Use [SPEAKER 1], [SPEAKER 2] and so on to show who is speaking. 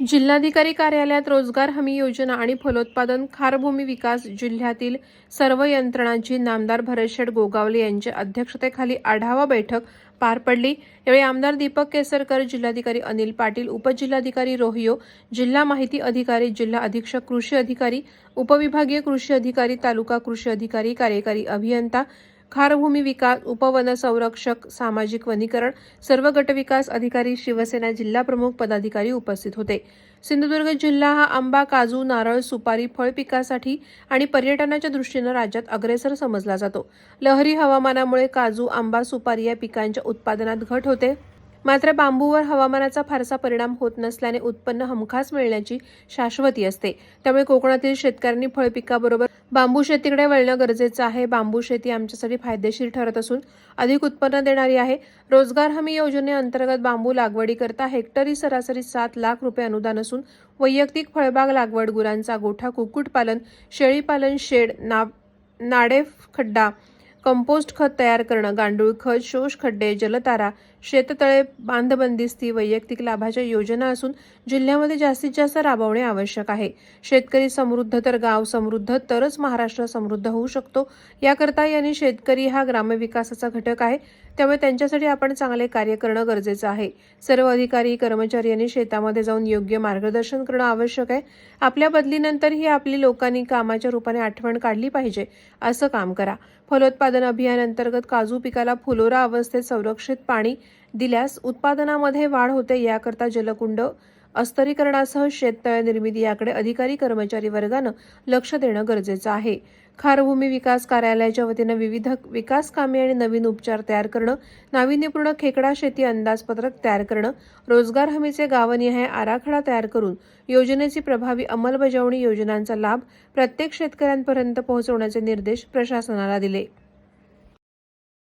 [SPEAKER 1] जिल्हाधिकारी कार्यालयात रोजगार हमी योजना आणि फलोत्पादन खारभूमी विकास जिल्ह्यातील सर्व यंत्रणांची नामदार भरतशेठ गोगावले यांच्या अध्यक्षतेखाली आढावा बैठक पार पडली. यावेळी आमदार दीपक केसरकर जिल्हाधिकारी अनिल पाटील उपजिल्हाधिकारी रोहियो जिल्हा माहिती अधिकारी जिल्हा अधीक्षक कृषी अधिकारी उपविभागीय कृषी अधिकारी तालुका कृषी अधिकारी कार्यकारी अभियंता खारभूमी विकास उपवन संरक्षक सामाजिक वनीकरण सर्व गटविकास अधिकारी शिवसेना जिल्हा प्रमुख पदाधिकारी उपस्थित होते. सिंधुदुर्ग जिल्हा हा आंबा काजू नारळ सुपारी फळ पिकासाठी आणि पर्यटनाच्या दृष्टीनं राज्यात अग्रेसर समजला जातो. लहरी हवामानामुळे काजू आंबा सुपारी या पिकांच्या उत्पादनात घट होते. मात्र बांबूवर हवामानाचा फारसा परिणाम होत नसल्याने उत्पन्न हमखास मिळण्याची शाश्वती असते. त्यामुळे कोकणातील शेतकऱ्यांनी फळपिकाबरोबर बांबू शेतीकडे वळणं गरजेचं आहे. बांबू शेती आमच्यासाठी फायदेशीर ठरत असून अधिक उत्पन्न देणारी आहे. रोजगार हमी योजनेअंतर्गत बांबू लागवडीकरता हेक्टरी सरासरी सात लाख रुपये अनुदान असून वैयक्तिक फळबाग लागवड गुरांचा गोठा कुक्कुटपालन शेळीपालन शेड ना नाडेफ खड्डा कंपोस्ट खत तयार करणं गांडूळ खत शोष खड्डे जलतारा शेततळे बांधबंदिस्ती वैयक्तिक लाभाच्या योजना असून जिल्ह्यामध्ये जास्तीत जास्त राबवणे आवश्यक आहे. शेतकरी समृद्ध तर गाव समृद्ध तरच महाराष्ट्र समृद्ध होऊ शकतो. याकरता यांनी शेतकरी हा ग्रामविकासाचा घटक आहे. त्यामुळे त्यांच्यासाठी आपण चांगले कार्य करणं गरजेचं आहे. सर्व अधिकारी कर्मचारी यांनी शेतामध्ये जाऊन योग्य मार्गदर्शन करणं आवश्यक आहे. आपल्या बदलीनंतरही आपली लोकांनी कामाच्या रूपाने आठवण काढली पाहिजे. असं काम करा. फलोत्पादन अभियान अंतर्गत काजू पिकाला फुलोरा अवस्थेत संरक्षित पाणी दिल्यास उत्पादनामध्ये वाढ होते याकरता जलकुंड अस्तरीकरणासह शेततळे निर्मिती याकडे अधिकारी कर्मचारी वर्गानं लक्ष देणं गरजेचं आहे. खारभूमी विकास कार्यालयाच्या वतीनं विविध विकास कामे आणि नवीन उपचार तयार करणं नाविन्यपूर्ण खेकडा शेती अंदाजपत्रक तयार करणं रोजगार हमीचे गावनिहाय आराखडा तयार करून योजनेची प्रभावी अंमलबजावणी योजनांचा लाभ प्रत्येक शेतकऱ्यांपर्यंत पोहोचवण्याचे निर्देश प्रशासनाला दिले.